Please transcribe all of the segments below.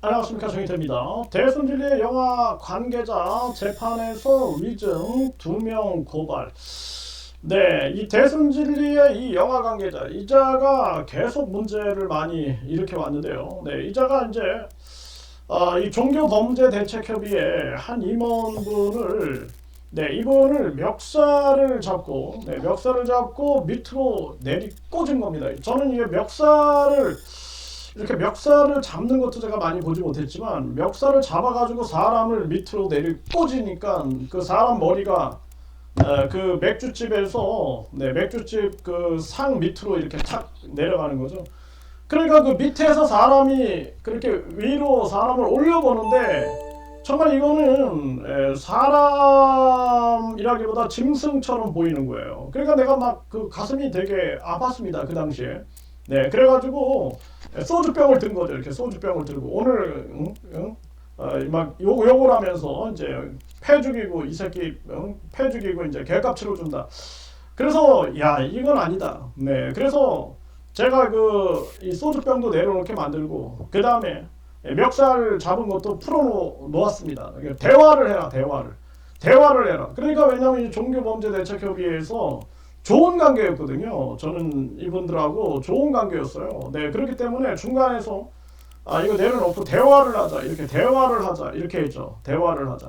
안녕하십니까 정희태입니다. 대순진리의 영화 관계자 재판에서 위증 두명 고발. 네, 이 대순진리의 이 영화 관계자 이자가 계속 문제를 많이 일으켜 왔는데요. 네, 이자가 이제 아, 이 종교범죄대책협의회 한 임원분을 네, 이분을 멱살을 잡고 네, 멱살을 잡고 밑으로 내리 꽂은 겁니다. 저는 이게 멱살을 이렇게 멱살을 잡는 것도 제가 많이 보지 못했지만 멱살을 잡아가지고 사람을 밑으로 내리 꽂으니까 그 사람 머리가 에, 그 맥주집에서 네, 맥주집 그 상 밑으로 이렇게 탁 내려가는 거죠. 그러니까 그 밑에서 사람이 그렇게 위로 사람을 올려보는데 정말 이거는 에, 사람이라기보다 짐승처럼 보이는 거예요. 그러니까 내가 막 그 가슴이 되게 아팠습니다 그 당시에. 네, 그래가지고 소주병을 든 거죠. 이렇게 소주병을 들고 오늘 응? 응? 어, 막 욕, 욕을 하면서 이제 패 죽이고 이 새끼 응? 패 죽이고 이제 개값 치러준다. 그래서 야 이건 아니다. 네, 그래서 제가 그 이 소주병도 내려놓게 만들고 그 다음에 멱살 잡은 것도 풀어 놓았습니다. 대화를 해라 대화를 대화를 해라. 그러니까 왜냐하면 이 종교범죄대책협의회에서 좋은 관계였거든요. 저는 이분들하고 좋은 관계였어요. 네, 그렇기 때문에 중간에서 아 이거 내려놓고 대화를 하자 이렇게 대화를 하자 이렇게 했죠. 대화를 하자.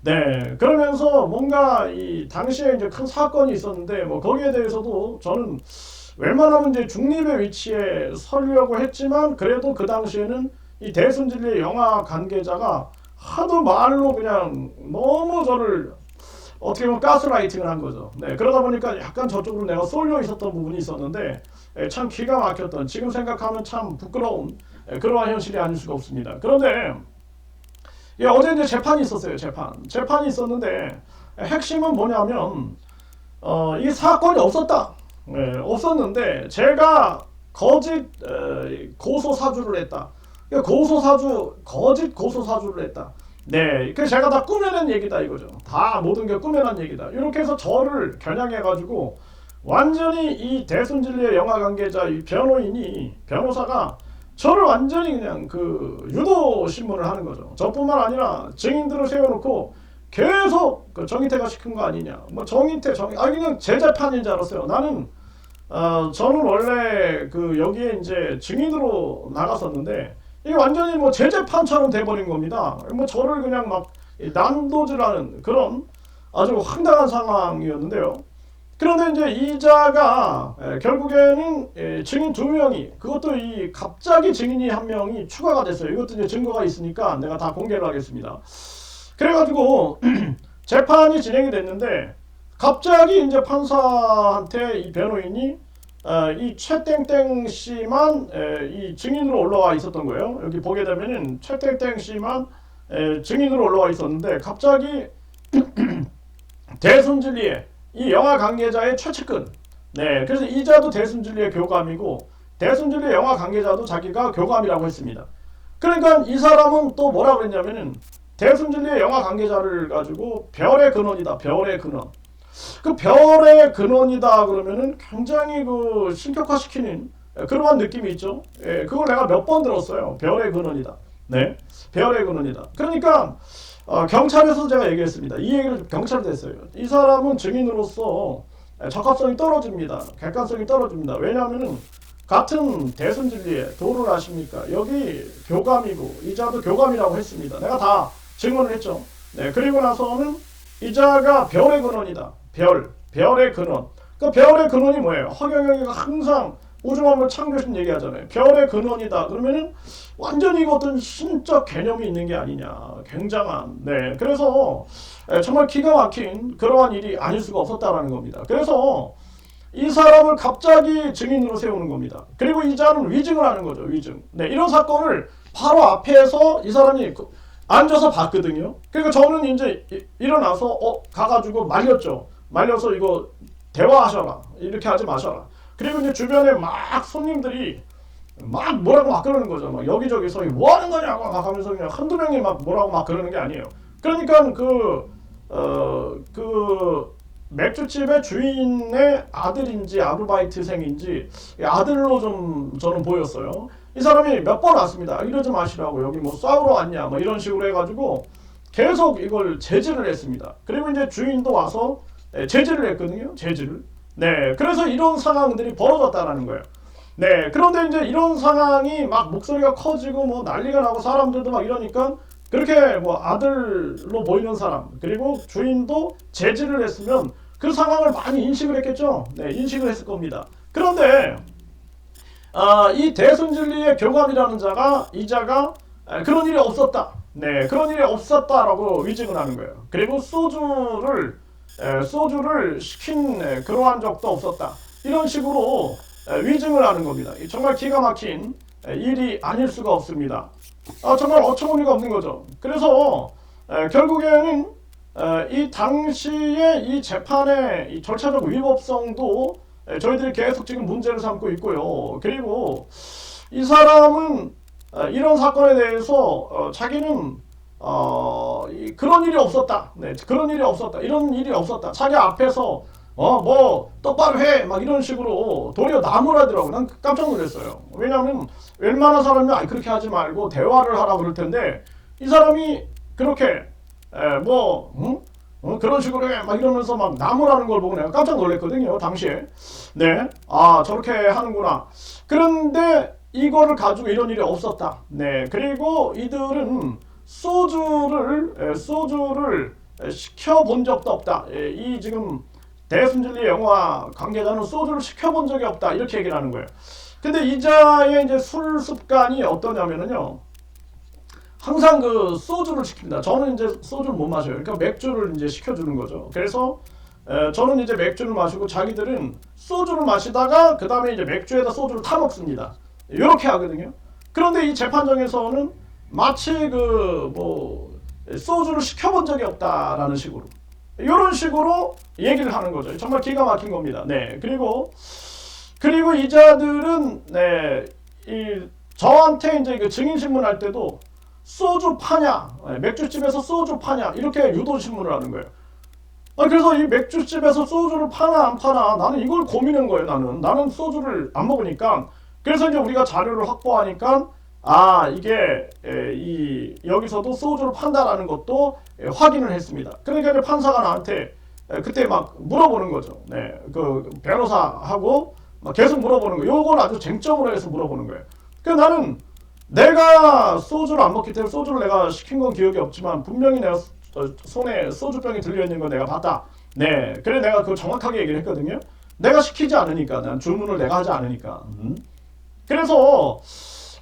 네, 그러면서 뭔가 이 당시에 이제 큰 사건이 있었는데 뭐 거기에 대해서도 저는 웬만하면 이제 중립의 위치에 서려고 했지만 그래도 그 당시에는 이 대순진리의 영화 관계자가 하도 말로 그냥 너무 저를 어떻게 보면 가스라이팅을 한 거죠. 네, 그러다 보니까 약간 저쪽으로 내가 쏠려 있었던 부분이 있었는데 에, 참 기가 막혔던 지금 생각하면 참 부끄러운 에, 그러한 현실이 아닐 수가 없습니다. 그런데 예, 어제 이제 재판이 있었어요. 재판 재판이 있었는데 에, 핵심은 뭐냐면 어, 이 사건이 없었다. 예, 없었는데 제가 거짓 에, 고소 사주를 했다. 그러니까 고소 사주 거짓 고소 사주를 했다. 네, 그 제가 다 꾸며낸 얘기다 이거죠. 다 모든 게 꾸며낸 얘기다. 이렇게 해서 저를 겨냥해가지고 완전히 이 대순진리의 영화 관계자 이 변호인이 변호사가 저를 완전히 그냥 그 유도 신문을 하는 거죠. 저뿐만 아니라 증인들을 세워놓고 계속 그 정의태가 시킨 거 아니냐. 뭐 정의태 정의 아 그냥 제 재판인 줄 알았어요. 나는 어 저는 원래 그 여기에 이제 증인으로 나갔었는데 이게 완전히 뭐 제재판처럼 돼버린 겁니다. 뭐 저를 그냥 막 난도질하는 그런 아주 황당한 상황이었는데요. 그런데 이제 이자가 에, 결국에는 에, 증인 두 명이 그것도 이 갑자기 증인이 한 명이 추가가 됐어요. 이것도 이제 증거가 있으니까 내가 다 공개를 하겠습니다. 그래가지고 재판이 진행이 됐는데 갑자기 이제 판사한테 이 변호인이 어, 이 최땡땡 씨만 에, 이 증인으로 올라와 있었던 거예요. 여기 보게 되면은 최땡땡 씨만 에, 증인으로 올라와 있었는데 갑자기 대순진리의 이 영화 관계자의 최측근 네 그래서 이자도 대순진리의 교감이고 대순진리의 영화 관계자도 자기가 교감이라고 했습니다. 그러니까 이 사람은 또 뭐라 그랬냐면은 대순진리의 영화 관계자를 가지고 별의 근원이다 별의 근원 그 별의 근원이다 그러면은 굉장히 그 신격화시키는 그러한 느낌이 있죠. 예, 그걸 내가 몇 번 들었어요. 별의 근원이다. 네, 별의 근원이다. 그러니까 어, 경찰에서 제가 얘기했습니다. 이 얘기를 경찰에 했어요. 이 사람은 증인으로서 적합성이 떨어집니다. 객관성이 떨어집니다. 왜냐하면은 같은 대순진리에 도를 아십니까? 여기 교감이고 이자도 교감이라고 했습니다. 내가 다 증언을 했죠. 네, 그리고 나서는 이자가 별의 근원이다. 별, 별의 근원. 그 별의 근원이 뭐예요? 허경영이가 항상 우주만물 창조신 얘기하잖아요. 별의 근원이다. 그러면은 완전히 이거 어떤 신적 개념이 있는 게 아니냐. 굉장한. 네. 그래서 정말 기가 막힌 그러한 일이 아닐 수가 없었다라는 겁니다. 그래서 이 사람을 갑자기 증인으로 세우는 겁니다. 그리고 이자는 위증을 하는 거죠. 위증. 네. 이런 사건을 바로 앞에서 이 사람이 그 앉아서 봤거든요. 그러니까 저는 이제 일어나서 어 가가지고 말렸죠. 말려서 이거 대화하셔라. 이렇게 하지 마셔라. 그리고 이제 주변에 막 손님들이 막 뭐라고 막 그러는 거죠. 막 여기저기서 뭐 하는 거냐고 막 하면서 그냥 한두 명이 막 뭐라고 막 그러는 게 아니에요. 그러니까 그, 어, 그 맥주집의 주인의 아들인지 아르바이트생인지 아들로 좀 저는 보였어요. 이 사람이 몇 번 왔습니다. 이러지 마시라고 여기 뭐 싸우러 왔냐 뭐 이런 식으로 해가지고 계속 이걸 제지를 했습니다. 그리고 이제 주인도 와서 예, 제지를 했거든요. 제지를. 네, 그래서 이런 상황들이 벌어졌다라는 거예요. 네, 그런데 이제 이런 상황이 막 목소리가 커지고 뭐 난리가 나고 사람들도 막 이러니까 그렇게 뭐 아들로 보이는 사람 그리고 주인도 제지를 했으면 그 상황을 많이 인식을 했겠죠. 네, 인식을 했을 겁니다. 그런데 아, 이 대순진리의 교감이라는 자가 이 자가 에, 그런 일이 없었다. 네, 그런 일이 없었다라고 위증을 하는 거예요. 그리고 소주를 에, 소주를 시킨 에, 그러한 적도 없었다. 이런 식으로 에, 위증을 하는 겁니다. 이 정말 기가 막힌 에, 일이 아닐 수가 없습니다. 아, 정말 어처구니가 없는 거죠. 그래서 에, 결국에는 에, 이 당시에 이 재판의 이 절차적 위법성도 에, 저희들이 계속 지금 문제를 삼고 있고요. 그리고 이 사람은 어, 이런 사건에 대해서 어, 자기는 어, 이, 그런 일이 없었다. 네, 그런 일이 없었다. 이런 일이 없었다. 자기 앞에서 어, 뭐 똑바로 해. 막 이런 식으로 도리어 나무라더라고. 난 깜짝 놀랐어요. 왜냐하면 웬만한 사람이 아니 그렇게 하지 말고 대화를 하라 그럴 텐데 이 사람이 그렇게 에, 뭐 응? 어, 그런 식으로 해. 막 이러면서 막 나무라는 걸 보고 내가 깜짝 놀랐거든요. 당시에. 네. 아, 저렇게 하는구나. 그런데 이거를 가지고 이런 일이 없었다. 네. 그리고 이들은 소주를 에, 소주를 에, 시켜본 적도 없다. 예, 이 지금 대순진리 영화 관계자는 소주를 시켜본 적이 없다. 이렇게 얘기를 하는 거예요. 근데 이자의 이제 술 습관이 어떠냐면은요. 항상 그 소주를 시킵니다. 저는 이제 소주를 못 마셔요. 그러니까 맥주를 이제 시켜주는 거죠. 그래서 에, 저는 이제 맥주를 마시고 자기들은 소주를 마시다가 그 다음에 이제 맥주에다 소주를 타 먹습니다. 이렇게 하거든요. 그런데 이 재판정에서는 마치 그 뭐 소주를 시켜본 적이 없다라는 식으로 이런 식으로 얘기를 하는 거죠. 정말 기가 막힌 겁니다. 네. 그리고 그리고 이자들은 네, 이 저한테 이제 그 증인 신문할 때도 소주 파냐, 네, 맥주집에서 소주 파냐 이렇게 유도 신문을 하는 거예요. 아, 그래서 이 맥주집에서 소주를 파나 안 파나 나는 이걸 고민한 거예요. 나는 나는 소주를 안 먹으니까 그래서 이제 우리가 자료를 확보하니까 아 이게 에, 이 여기서도 소주를 판다라는 것도 에, 확인을 했습니다. 그러니까 이제 판사가 나한테 에, 그때 막 물어보는 거죠. 네, 그 변호사하고 막 계속 물어보는 거예요. 요걸 아주 쟁점으로 해서 물어보는 거예요. 그 나는 내가 소주를 안 먹기 때문에 소주를 내가 시킨 건 기억이 없지만 분명히 내가 소- 어, 손에 소주병이 들려 있는 거 내가 봤다. 네, 그래 내가 그 정확하게 얘기를 했거든요. 내가 시키지 않으니까, 난 주문을 내가 하지 않으니까. 음. 그래서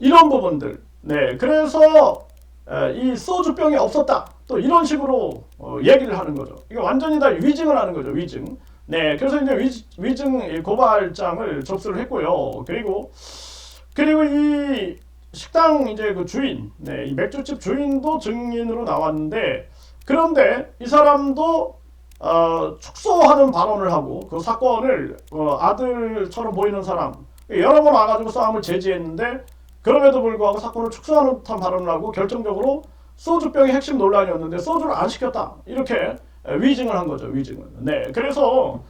이런 부분들, 네, 그래서 에, 이 소주병이 없었다. 또 이런 식으로 어, 얘기를 하는 거죠. 이게 완전히 다 위증을 하는 거죠, 위증. 네, 그래서 이제 위, 위증 이 고발장을 접수를 했고요. 그리고 그리고 이 식당 이제 그 주인, 네, 이 맥주집 주인도 증인으로 나왔는데 그런데 이 사람도 어, 축소하는 발언을 하고 그 사건을 어, 아들처럼 보이는 사람 여러 번 와가지고 싸움을 제지했는데 그럼에도 불구하고 사건을 축소하는 듯한 발언을 하고 결정적으로 소주병이 핵심 논란이었는데 소주를 안 시켰다. 이렇게 에, 위증을 한 거죠 위증을. 네 그래서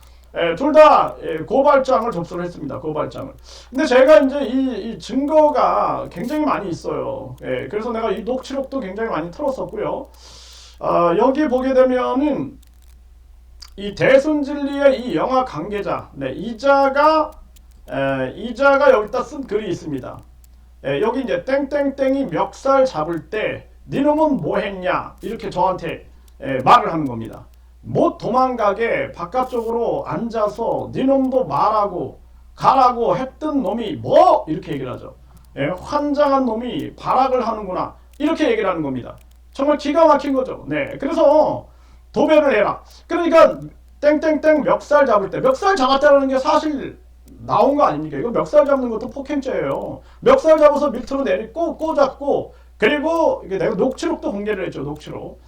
둘다 고발장을 접수를 했습니다 고발장을 근데 제가 이제 이, 이 증거가 굉장히 많이 있어요 예, 그래서 내가 이 녹취록도 굉장히 많이 틀었었고요 아, 여기 보게 되면은 이 대순진리의 이 영화 관계자 네, 이자가 에, 이자가 여기다 쓴 글이 있습니다. 에, 여기 이제 땡땡땡이 멱살 잡을 때 니놈은 뭐 했냐 이렇게 저한테 에, 말을 하는 겁니다. 못 도망가게 바깥쪽으로 앉아서 니놈도 말하고 가라고 했던 놈이 뭐 이렇게 얘기를 하죠. 에, 환장한 놈이 발악을 하는구나 이렇게 얘기를 하는 겁니다. 정말 기가 막힌 거죠. 네, 그래서 도배를 해라. 그러니까 땡땡땡 멱살 잡을 때 멱살 잡았다는 게 사실 나온 거 아닙니까? 이거 멱살 잡는 것도 폭행죄예요. 멱살 잡아서 밑으로 내리고 꽂았고 그리고 이게 내가 녹취록도 공개를 했죠. 녹취록.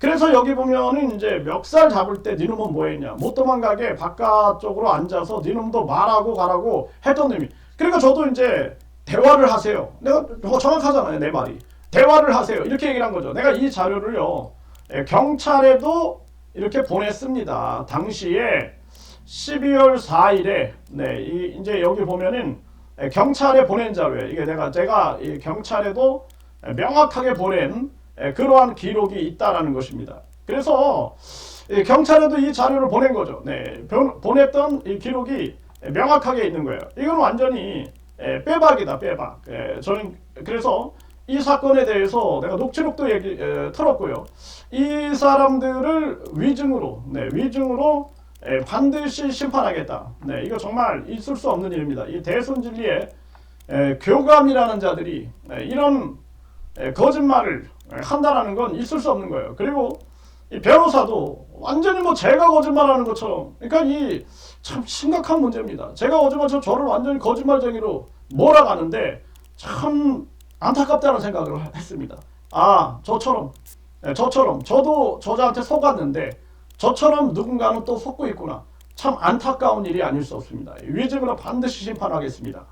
그래서 여기 보면은 이제 멱살 잡을 때 니놈은 뭐 했냐? 못 도망가게 바깥쪽으로 앉아서 니놈도 말하고 가라고 했던 의미. 그러니까 저도 이제 대화를 하세요. 내가 어, 정확하잖아요. 내 말이. 대화를 하세요. 이렇게 얘기를 한 거죠. 내가 이 자료를요. 예, 경찰에도 이렇게 보냈습니다. 당시에 12월 4일에 네, 이, 이제 여기 보면은 에, 경찰에 보낸 자료에 이게 내가 제가 이 경찰에도 에, 명확하게 보낸 에, 그러한 기록이 있다라는 것입니다. 그래서 이 경찰에도 이 자료를 보낸 거죠. 네, 보- 보냈던 이 기록이 명확하게 있는 거예요. 이건 완전히 에, 빼박이다, 빼박. 에, 저는 그래서 이 사건에 대해서 내가 녹취록도 얘기 에, 틀었고요. 이 사람들을 위증으로, 네, 위증으로 에, 반드시 심판하겠다. 네, 이거 정말 있을 수 없는 일입니다. 이 대선 진리에 에, 교감이라는 자들이 에, 이런 에, 거짓말을 에, 한다라는 건 있을 수 없는 거예요. 그리고 이 변호사도 완전히 뭐 제가 거짓말하는 것처럼, 그러니까 이 참 심각한 문제입니다. 제가 거짓말 저 저를 완전히 거짓말쟁이로 몰아가는데 참 안타깝다는 생각을 했습니다. 아 저처럼 네, 저처럼 저도 저자한테 속았는데 저처럼 누군가는 또 속고 있구나. 참 안타까운 일이 아닐 수 없습니다. 위증으로 반드시 심판하겠습니다.